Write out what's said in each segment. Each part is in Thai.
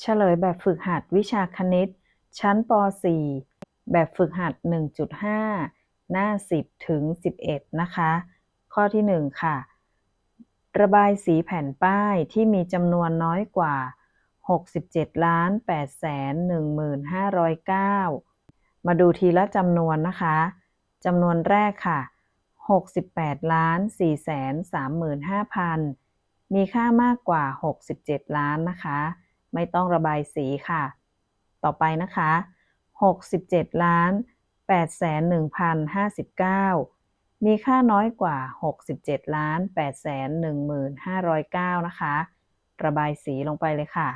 เฉลยแบบฝึกหัดวิชาคณิต ชั้นป .4 แบบฝึกหัด 1.5 หน้า 10 ถึง 11 นะคะ ข้อที่ 1 ค่ะ ระบายสีแผ่นป้ายที่มีจำนวนน้อยกว่า 67ล้าน8แสน15,509 มาดูทีละจำนวนนะคะจำนวนแรกค่ะ 68ล้าน4แสน35,000 มีค่ามากกว่า 67 ล้านนะคะ ไม่ต้องระบายสีค่ะ ต่อไปนะคะ 67ล้าน8แสน1,059 มีค่าน้อยกว่า 67ล้าน8แสน15,509นะคะ ระบายสีลงไปเลยค่ะ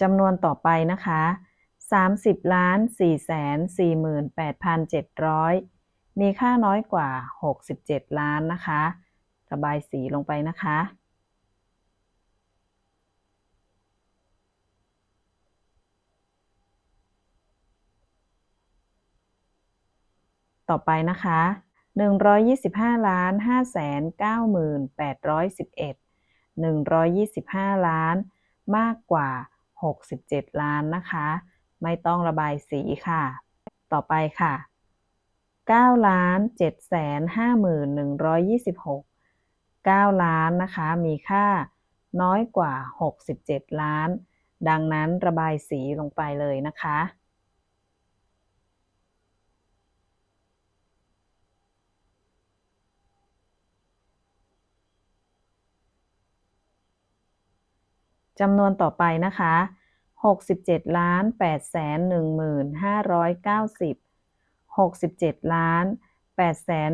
จำนวนต่อไปนะคะ 30ล้าน4แสน48,700 มีค่าน้อยกว่า 67 ล้านนะคะ ระบายสีลงไปนะคะ ต่อไปนะคะ 125ล้าน5แสน98,811 125 ล้านมากกว่า 67 ล้านนะคะ ไม่ต้องระบายสีค่ะ ต่อไปค่ะ9ล้าน7แสน51,126 9 ล้านนะคะ มีค่าน้อยกว่า 67 ล้าน ดังนั้นระบายสีลงไปเลยนะคะ จำนวนต่อไปนะคะ 67ล้าน8แสน15,590 67ล้าน8แสน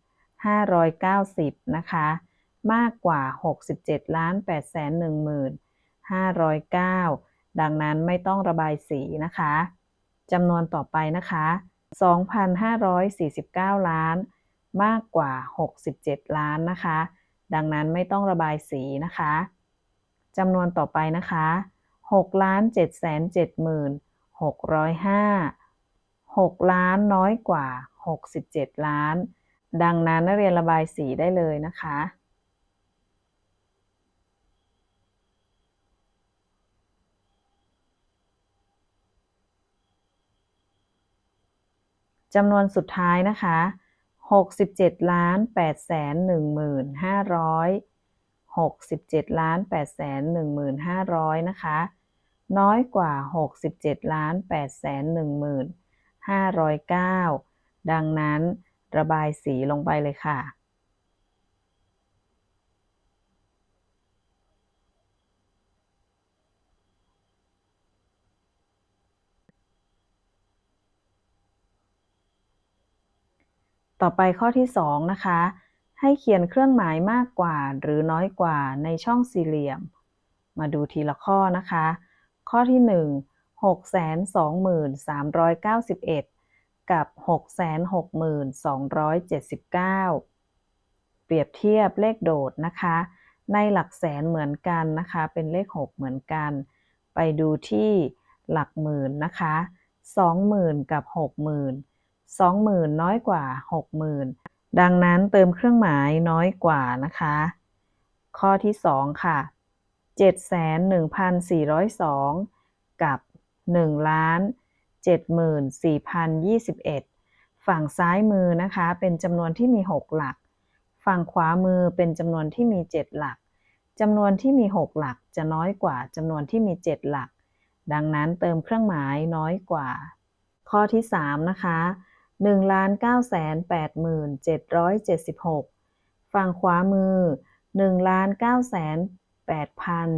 15,590 นะคะ มากกว่า 67ล้าน8แสน15,509 ดังนั้นไม่ต้องระบายสีนะคะจำนวนต่อไปนะคะ 2,549 ล้าน มากกว่า 67 ล้านนะคะ ดังนั้นไม่ต้องระบายสีนะคะจำนวนต่อไปนะคะ 6ล้าน7แสน7 605 6ล้านน้อยกว่า67ล้าน ดังนั้นนักเรียนระบายสีได้เลยนะคะจำนวนสุดท้ายนะคะ 67ล้าน8แสน1 5 0 0 67ล้าน8แสน1 5 0 0 นะคะ น้อยกว่า 67ล้าน8แสน15,509 ดังนั้นระบายสีลงไปเลยค่ะ ต่อไปข้อที่ 2 นะคะ ให้เขียนเครื่องหมายมากกว่าหรือน้อยกว่าในช่องสี่เหลี่ยม มาดูทีละข้อนะคะ ข้อที่ 1 623,391 กับ 660,279 เปรียบเทียบเลขโดดนะคะ ในหลักแสนเหมือนกันนะคะ เป็นเลข 6 เหมือนกัน ไปดูที่หลักหมื่นนะคะ 20,000 กับ 60,000 20,000 น้อยกว่า 60,000 ดังนั้นเติมเครื่องหมายน้อยกว่านะคะ ข้อที่ 2 ค่ะ 71,402กับ1ล้าน74,021ฝั่งซ้ายมือนะคะเป็นจำนวนที่มี6หลัก ฝั่งขวามือเป็นจำนวนที่มี7หลักจำนวนที่มี6หลักจะน้อยกว่าจำนวนที่มี7หลัก ดังนั้นเติมเครื่องหมายน้อยกว่า ข้อที่3นะคะ1ล้าน9แสน8หมื่น776ฝั่งขวามือ1ล้าน9แสน 8พัน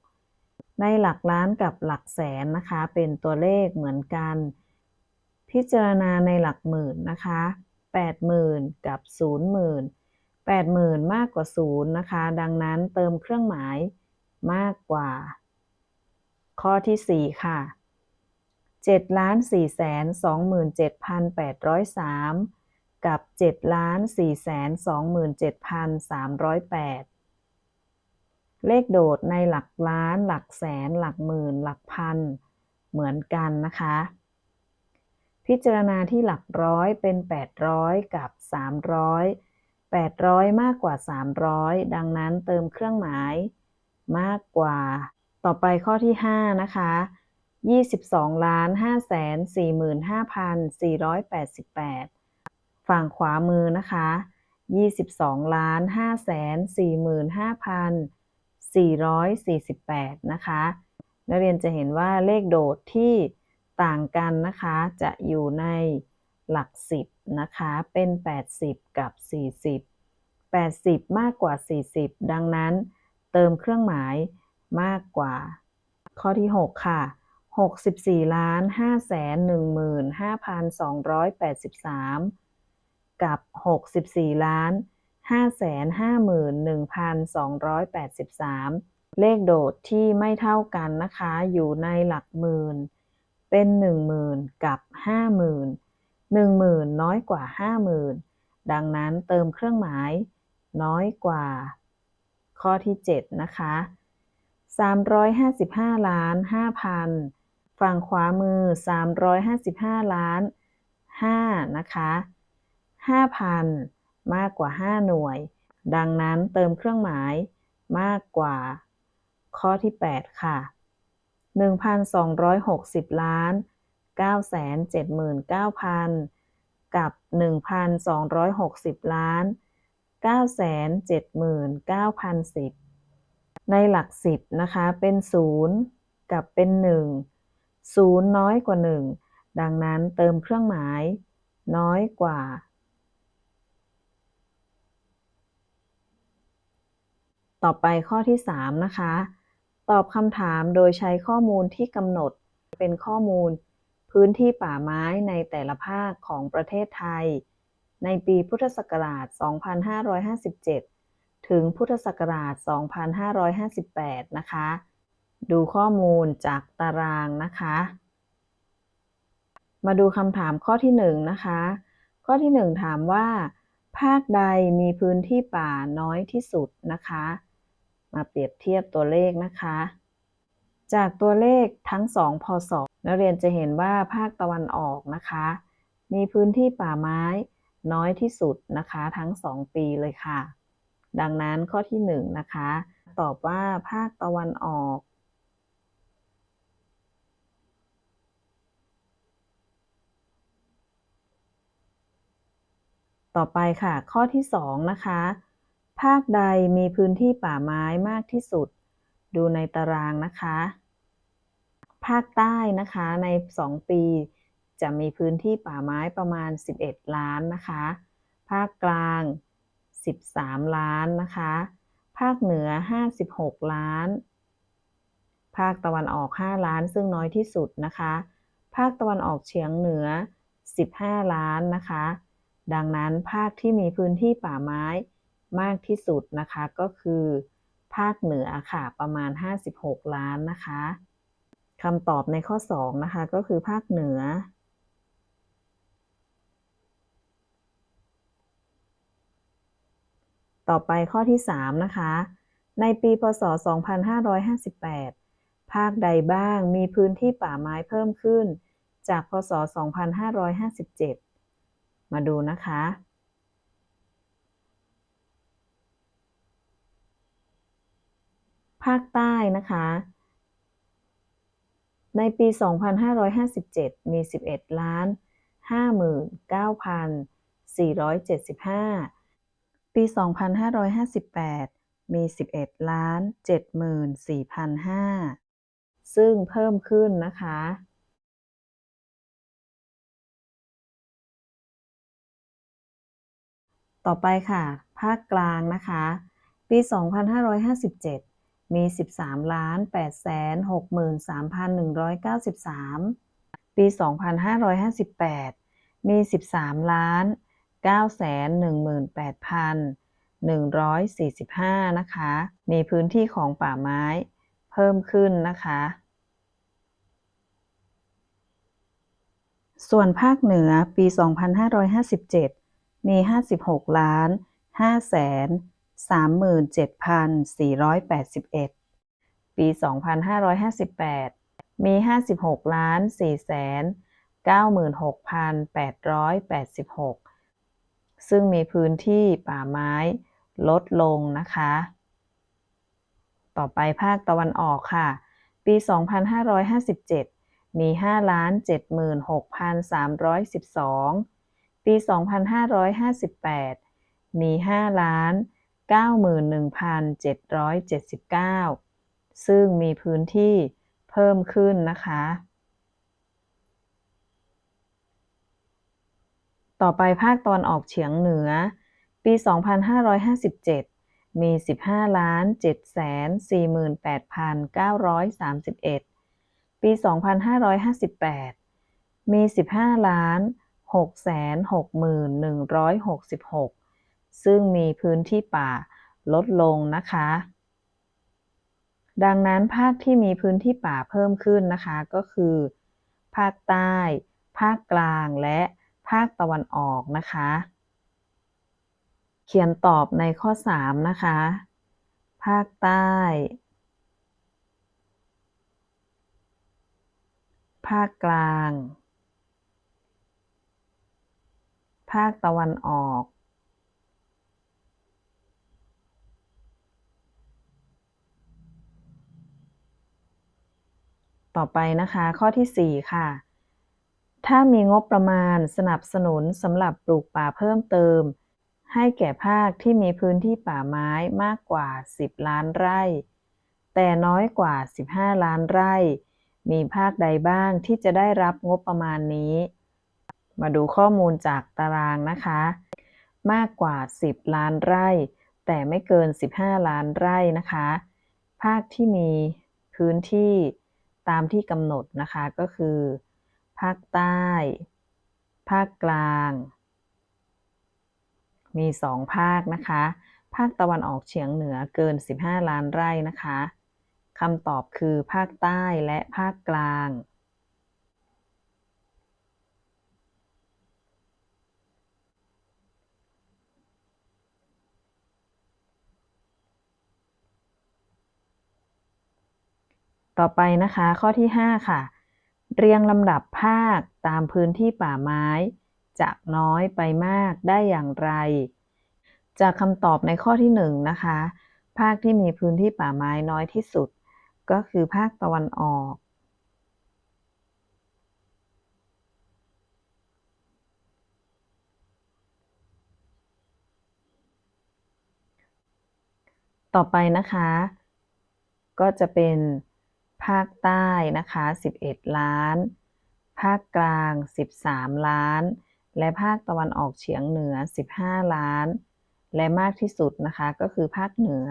776 ในหลักล้านกับหลักแสนนะคะ เป็นตัวเลขเหมือนกัน พิจารณาในหลักหมื่นนะคะ 80,000 กับ 00,000 80,000 มากกว่า 0 นะคะ ดังนั้นเติมเครื่องหมายมากกว่า ข้อที่ 4 ค่ะ7ล้าน4แสน27,803 กับ7ล้าน4แสน27,308 เลขโดดในหลักล้าน หลักแสน หลักหมื่น หลักพัน เหมือนกันนะคะ พิจารณาที่หลักร้อยเป็น 800 กับ 300 800 มากกว่า 300 ดังนั้นเติมเครื่องหมาย มากกว่า ต่อไปข้อที่ 5 นะคะ22ล้าน5 4 5 4 8 8 ฝั่งขวามือนะคะ 22ล้าน5 4 5 0 0 0 448 นะคะ นักเรียนจะเห็นว่าเลขโดดที่ต่างกันนะคะ จะอยู่ในหลัก 10 นะคะ เป็น 80 กับ 40 80 มากกว่า 40 ดังนั้น เติมเครื่องหมายมากกว่า ข้อที่ 6 ค่ะ 64ล้าน5แสน1หมื่น5,283 กับ 64ล้าน5 แสน51,283 เลขโดดที่ไม่เท่ากันนะคะ อยู่ในหลักหมื่น เป็น 10,000 กับ 50,000 10,000 น้อยกว่า 50,000 ดังนั้นเติมเครื่องหมาย น้อยกว่า ข้อที่ 7 นะคะ 355 ล้าน 5,000 ฝั่งขวามือ 355 ล้าน 5 นะคะ 5,000 มากกว่า 5 หน่วย ดังนั้นเติมเครื่องหมายมากกว่า ข้อที่ 8 ค่ะ 1,260 ล้าน 979,000 กับ 1,260 ล้าน 979,010 ในหลัก 10 นะคะ เป็น 0 กับเป็น 1 0 น้อยกว่า 1 ดังนั้นเติมเครื่องหมาย น้อยกว่า ต่อไปข้อที่ 3 นะคะ ตอบคำถามโดยใช้ข้อมูลที่กำหนดเป็นข้อมูล พื้นที่ป่าไม้ในแต่ละภาคของประเทศไทย ในปีพุทธศักราช 2557 ถึงพุทธศักราช 2558 นะคะ ดูข้อมูลจากตารางนะคะ มาดูคำถามข้อที่ 1 นะคะ ข้อที่ 1 ถามว่าภาคใดมีพื้นที่ป่าน้อยที่สุดนะคะ มาเปรียบเทียบตัวเลขนะคะ จากตัวเลขทั้ง 2 พศ นักเรียนจะเห็นว่าภาคตะวันออกนะคะ มีพื้นที่ป่าไม้น้อยที่สุดนะคะทั้ง 2 ปีเลยค่ะ ดังนั้นข้อที่1นะคะ ตอบว่าภาคตะวันออก ต่อไปค่ะ ข้อที่ 2 นะคะ ภาคใดมีพื้นที่ป่าไม้มากที่สุด ดูในตารางนะคะ ภาคใต้นะคะใน 2 ปี จะมีพื้นที่ป่าไม้ประมาณ 11 ล้านนะคะ ภาคกลาง 13 ล้านนะคะ ภาคเหนือ 56 ล้าน ภาคตะวันออก 5 ล้านซึ่งน้อยที่สุดนะคะ ภาคตะวันออกเฉียงเหนือ 15 ล้านนะคะ ดังนั้นภาคที่มีพื้นที่ป่าไม้ มากที่สุดนะคะ ก็คือ ภาคเหนือค่ะประมาณ 56 ล้านนะคะคำตอบในข้อ 2 นะคะ ก็คือภาคเหนือ ต่อไปข้อที่ 3 นะคะ ในปีพศ 2558 ภาคใดบ้างมีพื้นที่ป่าไม้เพิ่มขึ้น จากพศ 2557 มาดูนะคะ ภาคใต้นะคะ ในปี 2557 มี 11 ล้าน 59,475 ปี 2558 มี 11 ล้าน 74,005 ซึ่งเพิ่มขึ้นนะคะต่อไปค่ะ ภาคกลางนะคะ ปี 2557 มี 13ล้าน8แสน63,193 ปี 2558 มี 13ล้าน9แสน18,145 นะคะ มีพื้นที่ของป่าไม้เพิ่มขึ้นนะคะ ส่วนภาคเหนือปี 2557 มี 56 ล้าน5แสน 37,481 ปี 2558 มี 56ล้าน4แสน96,886 ซึ่งมีพื้นที่ป่าไม้ลดลงนะคะ ต่อไปภาคตะวันออกค่ะ ปี 2557 มี 5 ล้าน 76,312 ปี 2558 มี 5 ล้าน 7 91,779 ซึ่งมีพื้นที่เพิ่มขึ้นนะคะ ต่อไปภาคตอนออกเฉียงเหนือ ปี 2557 มี 15ล้าน748,931 ปี 2558 มี 15ล้าน661,166 ซึ่งมีพื้นที่ป่าลดลงนะคะ ดังนั้นภาคที่มีพื้นที่ป่าเพิ่มขึ้นนะคะก็คือ ภาคใต้ ภาคกลางและภาคตะวันออกนะคะ เขียนตอบในข้อ 3 นะคะ ภาคใต้ ภาคกลาง ภาคตะวันออก ต่อไปนะคะ ข้อที่ 4 ค่ะ ถ้ามีงบประมาณสนับสนุนสำหรับปลูกป่าเพิ่มเติม ให้แก่ภาคที่มีพื้นที่ป่าไม้มากกว่า 10 ล้านไร่ แต่น้อยกว่า 15 ล้านไร่ มีภาคใดบ้างที่จะได้รับงบประมาณนี้ มาดูข้อมูลจากตารางนะคะ มากกว่า 10 ล้านไร่ แต่ไม่เกิน 15 ล้านไร่นะคะ ภาคที่มีพื้นที่ ตามที่กำหนดนะคะก็คือ ภาคใต้ ภาคกลาง มีสองภาคนะคะ ภาคตะวันออกเฉียงเหนือเกิน 15 ล้านไร่นะคะคำตอบคือภาคใต้และภาคกลาง ต่อไปนะคะข้อที่ 5 ค่ะ เรียงลำดับภาคตามพื้นที่ป่าไม้ จากน้อยไปมากได้อย่างไร จากคำตอบในข้อที่ 1 นะคะ ภาคที่มีพื้นที่ป่าไม้น้อยที่สุด ก็คือภาคตะวันออก ต่อไปนะคะ ก็จะเป็น ภาคใต้นะคะ 11 ล้าน ภาคกลาง 13 ล้าน และภาคตะวันออกเฉียงเหนือ 15 ล้าน และมากที่สุดนะคะก็คือภาคเหนือ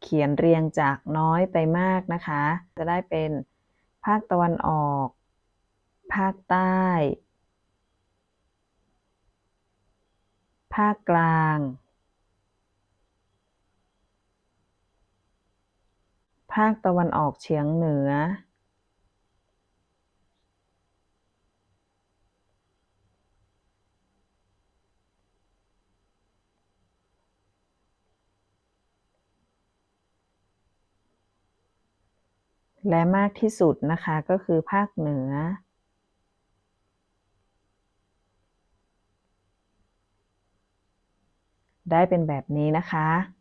เขียนเรียงจากน้อยไปมากนะคะ จะได้เป็นภาคตะวันออก ภาคใต้ ภาคกลาง ภาคตะวันออกเฉียงเหนือและมากที่สุดนะคะก็คือภาคเหนือ ได้เป็นแบบนี้นะคะ